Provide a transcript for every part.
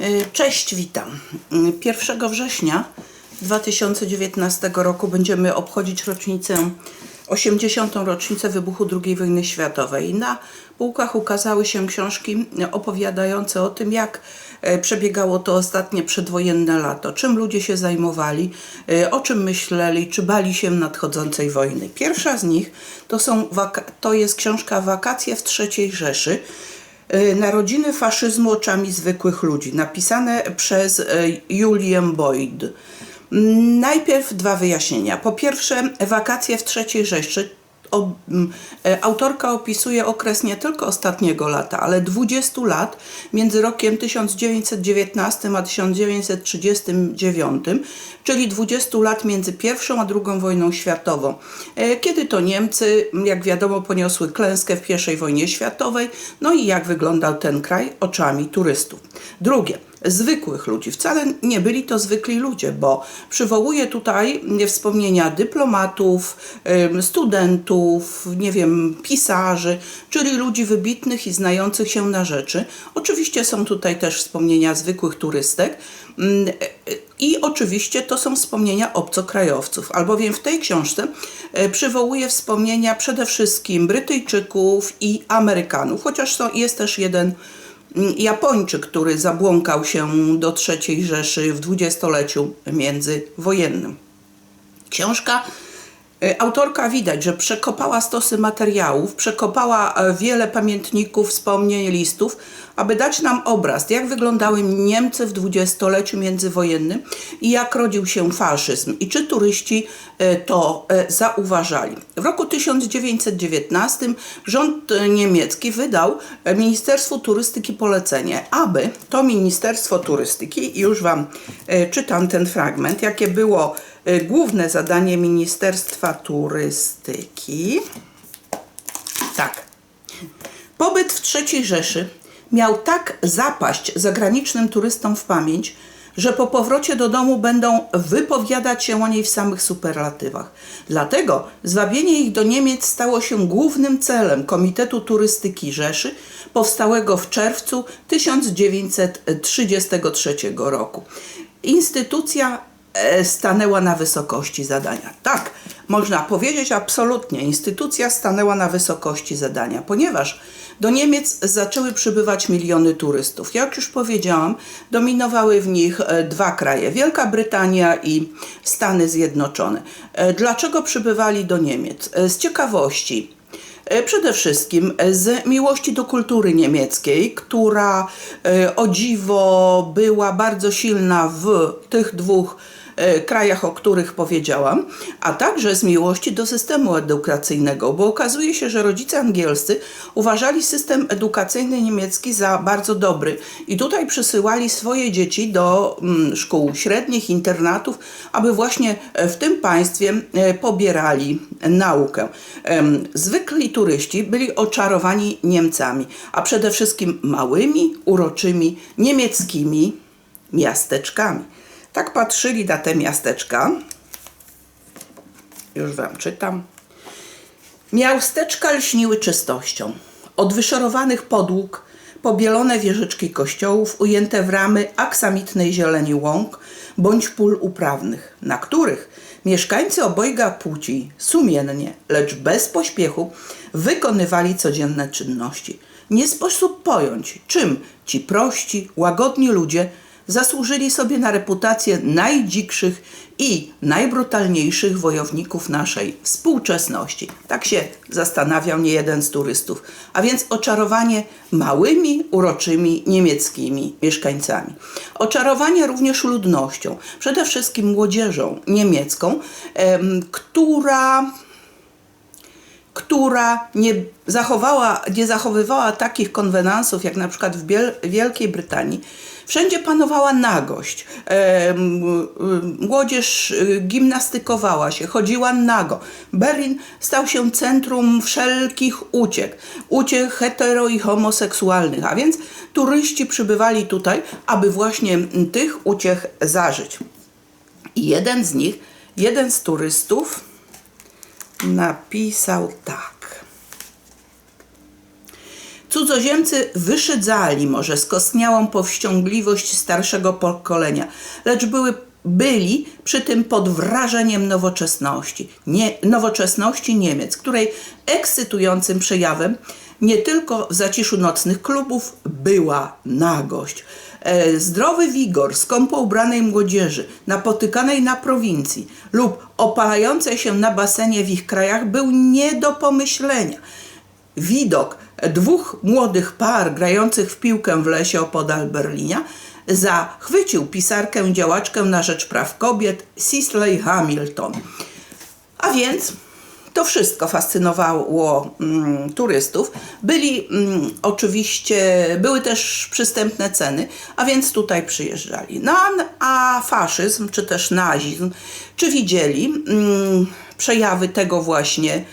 Y, Cześć, witam. Y, 1 września 2019 roku będziemy obchodzić rocznicę, 80. rocznicę wybuchu II wojny światowej. Na półkach ukazały się książki opowiadające o tym, jak e, przebiegało to ostatnie przedwojenne lato, czym ludzie się zajmowali, e, o czym myśleli, czy bali się nadchodzącej wojny. Pierwsza z nich to, są to jest książka Wakacje w III Rzeszy. E, Narodziny faszyzmu oczami zwykłych ludzi, napisane przez e, Julię Boyd. Mm, Najpierw dwa wyjaśnienia. Po pierwsze, wakacje w III Rzeszy. O, e, autorka opisuje okres nie tylko ostatniego lata, ale 20 lat między rokiem 1919 a 1939, czyli 20 lat między pierwszą a drugą wojną światową, e, kiedy to Niemcy, jak wiadomo, poniosły klęskę w I wojnie światowej, no i jak wyglądał ten kraj oczami turystów. Drugie, zwykłych ludzi. Wcale nie byli to zwykli ludzie, bo przywołuję tutaj wspomnienia dyplomatów, studentów, nie wiem, pisarzy, czyli ludzi wybitnych i znających się na rzeczy. Oczywiście są tutaj też wspomnienia zwykłych turystek. Ym, e, I oczywiście to są wspomnienia obcokrajowców, albowiem w tej książce e, przywołuję wspomnienia przede wszystkim Brytyjczyków i Amerykanów, chociaż jest też jeden Japończyk, który zabłąkał się do III Rzeszy w dwudziestoleciu międzywojennym. Książka, autorka widać, że przekopała stosy materiałów, przekopała e, wiele pamiętników, wspomnień, listów, aby dać nam obraz, jak wyglądały Niemcy w dwudziestoleciu międzywojennym i jak rodził się faszyzm i czy turyści e, to e, zauważali. W roku 1919 rząd e, niemiecki wydał e, Ministerstwu Turystyki polecenie, aby to Ministerstwo Turystyki, już Wam e, czytam ten fragment, jakie było e, główne zadanie Ministerstwa Turystyki. Tak. Pobyt w III Rzeszy miał tak zapaść zagranicznym turystom w pamięć, że po powrocie do domu będą wypowiadać się o niej w samych superlatywach. Dlatego zwabienie ich do Niemiec stało się głównym celem Komitetu Turystyki Rzeszy, powstałego w czerwcu 1933 roku. Instytucja e, stanęła na wysokości zadania. Tak, można powiedzieć absolutnie, instytucja stanęła na wysokości zadania, ponieważ do Niemiec zaczęły przybywać miliony turystów. Jak już powiedziałam, dominowały w nich e, dwa kraje: Wielka Brytania i Stany Zjednoczone. E, Dlaczego przybywali do Niemiec? E, Z ciekawości. E, Przede wszystkim e, z miłości do kultury niemieckiej, która e, o dziwo była bardzo silna w tych dwóch e, krajach, o których powiedziałam, a także z miłości do systemu edukacyjnego, bo okazuje się, że rodzice angielscy uważali system edukacyjny niemiecki za bardzo dobry i tutaj przysyłali swoje dzieci do mm, szkół średnich, internatów, aby właśnie e, w tym państwie e, pobierali naukę. Zwykli turyści byli oczarowani Niemcami, a przede wszystkim małymi, uroczymi niemieckimi miasteczkami. Tak patrzyli na te miasteczka. Już Wam czytam. Miasteczka lśniły czystością. Od wyszorowanych podłóg, pobielone wieżyczki kościołów, ujęte w ramy aksamitnej zieleni łąk bądź pól uprawnych, na których mieszkańcy obojga płci sumiennie, lecz bez pośpiechu wykonywali codzienne czynności. Nie sposób pojąć, czym ci prości, łagodni ludzie zasłużyli sobie na reputację najdzikszych i najbrutalniejszych wojowników naszej współczesności. Tak się zastanawiał niejeden z turystów. A więc oczarowanie małymi, uroczymi niemieckimi mieszkańcami. Oczarowanie również ludnością, przede wszystkim młodzieżą niemiecką, em, która która nie zachowała, nie zachowywała takich konwenansów jak na przykład w Biel- Wielkiej Brytanii. Wszędzie panowała nagość. Y, Młodzież y, gimnastykowała się, chodziła nago. Berlin stał się centrum wszelkich uciek. Uciek hetero i homoseksualnych, a więc turyści przybywali tutaj, aby właśnie tych uciech zażyć. I jeden z nich, jeden z turystów, napisał tak. Cudzoziemcy wyszydzali może skostniałą powściągliwość starszego pokolenia, lecz były, byli przy tym pod wrażeniem nowoczesności, nie, nowoczesności Niemiec, której ekscytującym przejawem nie tylko w zaciszu nocnych klubów była nagość. E, Zdrowy wigor skąpo ubranej młodzieży, napotykanej na prowincji lub opalającej się na basenie w ich krajach był nie do pomyślenia. Widok dwóch młodych par grających w piłkę w lesie opodal Berlinia zachwycił pisarkę działaczkę na rzecz praw kobiet Cicely Hamilton. A więc to wszystko fascynowało mm, turystów. Byli mm, oczywiście, były też przystępne ceny, a więc tutaj przyjeżdżali. No a, faszyzm, czy też nazizm, czy widzieli mm, przejawy tego właśnie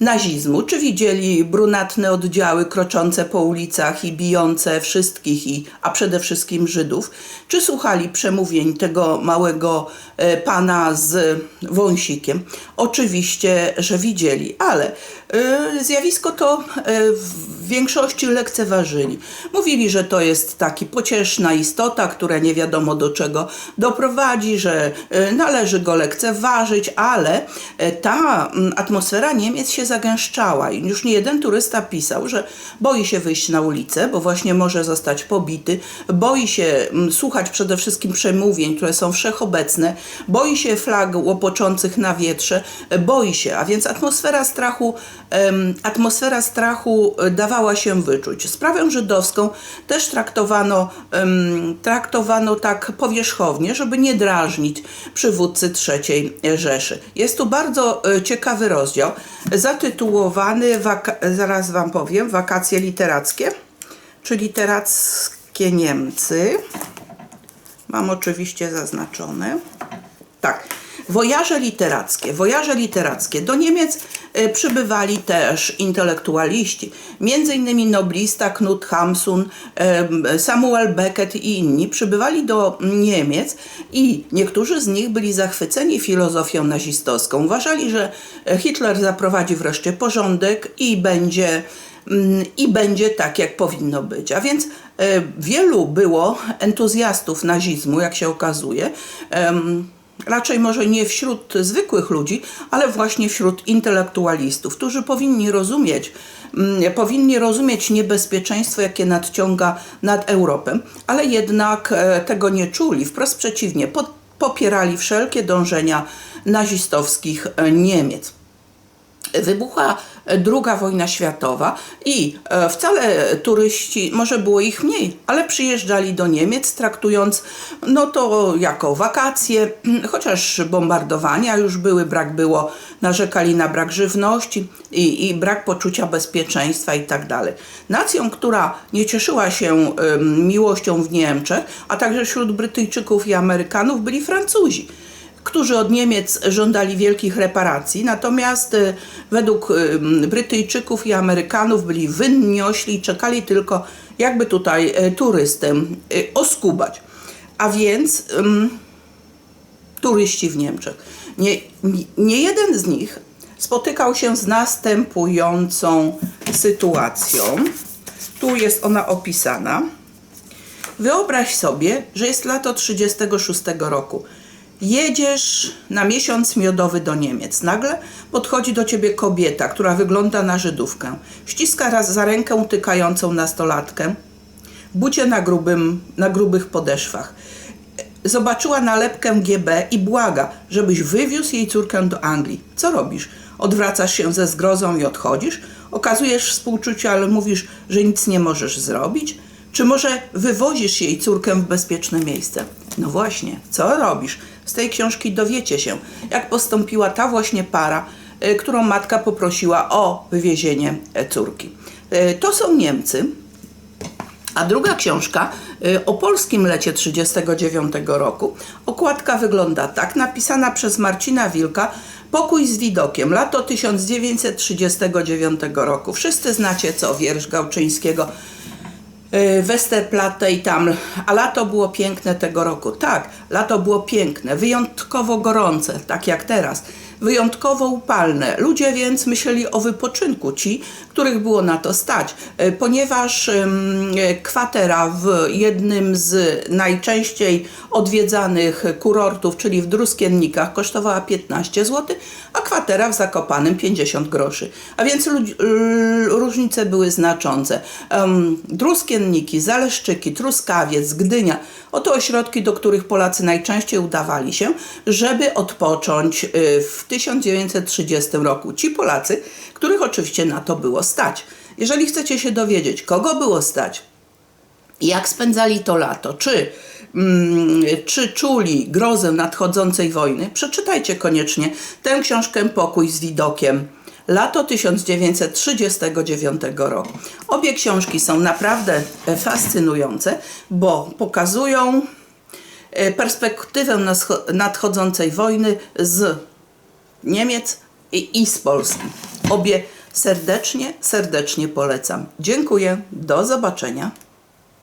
nazizmu, czy widzieli brunatne oddziały kroczące po ulicach i bijące wszystkich, i, a przede wszystkim Żydów, czy słuchali przemówień tego małego e, pana z wąsikiem? Oczywiście, że widzieli, ale e, zjawisko to e, w większości lekceważyli. Mówili, że to jest taki pocieszna istota, która nie wiadomo do czego doprowadzi, że e, należy go lekceważyć, ale e, ta atmosfera Niemiec się zagęszczała. I już nie jeden turysta pisał, że boi się wyjść na ulicę, bo właśnie może zostać pobity, boi się słuchać przede wszystkim przemówień, które są wszechobecne, boi się flag łopoczących na wietrze, e, boi się, a więc atmosfera strachu, atmosfera strachu e, dawała się wyczuć. Sprawę żydowską też traktowano, traktowano tak powierzchownie, żeby nie drażnić przywódcy III Rzeszy. Jest tu bardzo e, ciekawy rozdział zatytułowany, zaraz Wam powiem, wakacje literackie, czy literackie Niemcy. Mam oczywiście zaznaczone. Tak. Wojaże literackie. Wojaże literackie. Do Niemiec e, przybywali też intelektualiści. Między innymi noblista Knut Hamsun, Samuel Beckett i inni przybywali do Niemiec i niektórzy z nich byli zachwyceni filozofią nazistowską. Uważali, że Hitler zaprowadzi wreszcie porządek i będzie mm, i będzie tak, jak powinno być. A więc e, wielu było entuzjastów nazizmu, jak się okazuje. Raczej może nie wśród zwykłych ludzi, ale właśnie wśród intelektualistów, którzy powinni rozumieć, mm, powinni rozumieć niebezpieczeństwo, jakie nadciąga nad Europę, ale jednak e, tego nie czuli. Wprost przeciwnie, popierali wszelkie dążenia nazistowskich e, Niemiec wybuchła druga wojna światowa i e, wcale turyści, może było ich mniej, ale przyjeżdżali do Niemiec traktując no to jako wakacje, chociaż bombardowania już były, brak było, narzekali na brak żywności i, i brak poczucia bezpieczeństwa i tak. Nacją, która nie cieszyła się miłością w Niemczech, a także wśród Brytyjczyków i Amerykanów byli Francuzi którzy od Niemiec żądali wielkich reparacji, natomiast e, według e, Brytyjczyków i Amerykanów byli wyniośli i czekali tylko, jakby tutaj e, turystę oskubać. A więc em, turyści w Niemczech. Nie, nie- nie jeden z nich spotykał się z następującą sytuacją. Tu jest ona opisana. Wyobraź sobie, że jest lato 36 roku. Jedziesz na miesiąc miodowy do Niemiec. Nagle podchodzi do ciebie kobieta, która wygląda na Żydówkę. Ściska raz za rękę tykającą nastolatkę. Bucie na, grubym, na grubych podeszwach. Zobaczyła nalepkę GB i błaga, żebyś wywiózł jej córkę do Anglii. Co robisz? Odwracasz się ze zgrozą i odchodzisz? Okazujesz współczucie, ale mówisz, że nic nie możesz zrobić? Czy może wywozisz jej córkę w bezpieczne miejsce? No właśnie, co robisz? Z tej książki dowiecie się, jak postąpiła ta właśnie para, y, którą matka poprosiła o wywiezienie e, córki. Y, To są Niemcy, a druga książka o polskim lecie 1939 roku. Okładka wygląda tak, napisana przez Marcina Wilka. Pokój z widokiem, lato 1939 roku. Wszyscy znacie co, wiersz Gałczyńskiego. Y, Westerplatte i tam, a lato było piękne tego roku. Tak, lato było piękne, wyjątkowo gorące, tak jak teraz. Wyjątkowo upalne. Ludzie więc myśleli o wypoczynku, ci, których było na to stać, E, ponieważ e, kwatera w jednym z najczęściej odwiedzanych kurortów, czyli w Druskiennikach, kosztowała 15 zł, a kwatera w Zakopanem 50 groszy. A więc różnice były znaczące. Druskienniki, Zaleszczyki, Truskawiec, Gdynia, oto ośrodki, do których Polacy najczęściej udawali się, żeby odpocząć y, w 1930 roku. Ci Polacy, których oczywiście na to było stać. Jeżeli chcecie się dowiedzieć, kogo było stać, jak spędzali to lato, czy, mm, czy czuli grozę nadchodzącej wojny, przeczytajcie koniecznie tę książkę Pokój z widokiem. Lato 1939 roku. Obie książki są naprawdę e, fascynujące, bo pokazują e, perspektywę nadchodzącej wojny z Niemiec i, i z Polski. Obie serdecznie, serdecznie polecam. Dziękuję. Do zobaczenia.